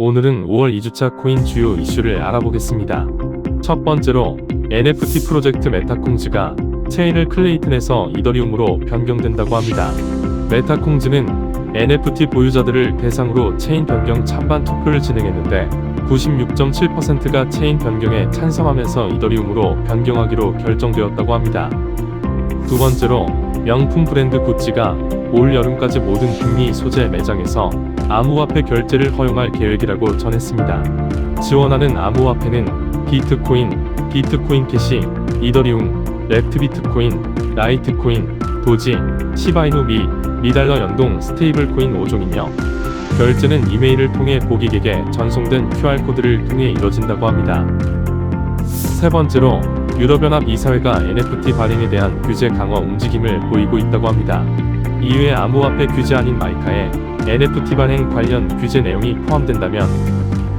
오늘은 5월 2주차 코인 주요 이슈를 알아보겠습니다. 첫 번째로 NFT 프로젝트 메타콩즈가 체인을 클레이튼에서 이더리움으로 변경된다고 합니다. 메타콩즈는 NFT 보유자들을 대상으로 체인 변경 찬반 투표를 진행했는데 96.7%가 체인 변경에 찬성하면서 이더리움으로 변경하기로 결정되었다고 합니다. 두 번째로 명품 브랜드 구찌가 올 여름까지 모든 북미 소재 매장에서 암호화폐 결제를 허용할 계획이라고 전했습니다. 지원하는 암호화폐는 비트코인, 비트코인 캐시, 이더리움, 랩트 비트코인, 라이트코인, 도지, 시바이누 미, 미달러 연동 스테이블코인 5종이며 결제는 이메일을 통해 고객에게 전송된 QR코드를 통해 이뤄진다고 합니다. 세 번째로 유럽연합 이사회가 NFT 발행에 대한 규제 강화 움직임을 보이고 있다고 합니다. 이후에 암호화폐 규제 아닌 마이카에 NFT 발행 관련 규제 내용이 포함된다면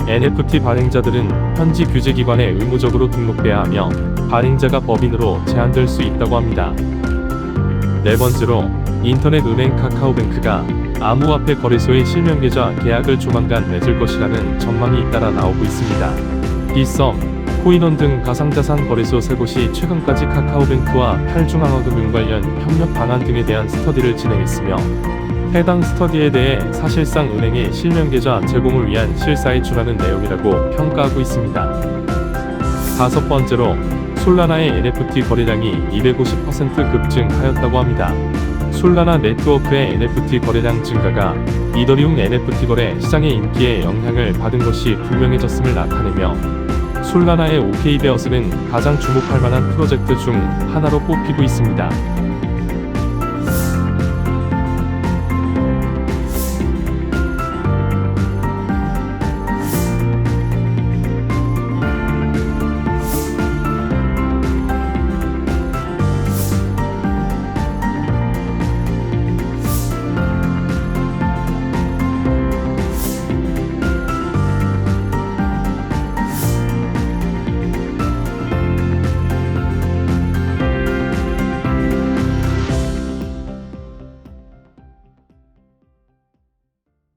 NFT 발행자들은 현지 규제기관에 의무적으로 등록돼야 하며 발행자가 법인으로 제한될 수 있다고 합니다. 네 번째로 인터넷 은행 카카오뱅크가 암호화폐 거래소의 실명 계좌 계약을 조만간 맺을 것이라는 전망이 잇따라 나오고 있습니다. 이썸, 코인원 등 가상자산 거래소 세 곳이 최근까지 카카오뱅크와 탈중앙화금융 관련 협력 방안 등에 대한 스터디를 진행했으며 해당 스터디에 대해 사실상 은행의 실명 계좌 제공을 위한 실사에 준하는 내용이라고 평가하고 있습니다. 다섯 번째로 솔라나의 NFT 거래량이 250% 급증하였다고 합니다. 솔라나 네트워크의 NFT 거래량 증가가 이더리움 NFT 거래 시장의 인기에 영향을 받은 것이 분명해졌음을 나타내며 솔라나의 OK베어스는 가장 주목할 만한 프로젝트 중 하나로 꼽히고 있습니다.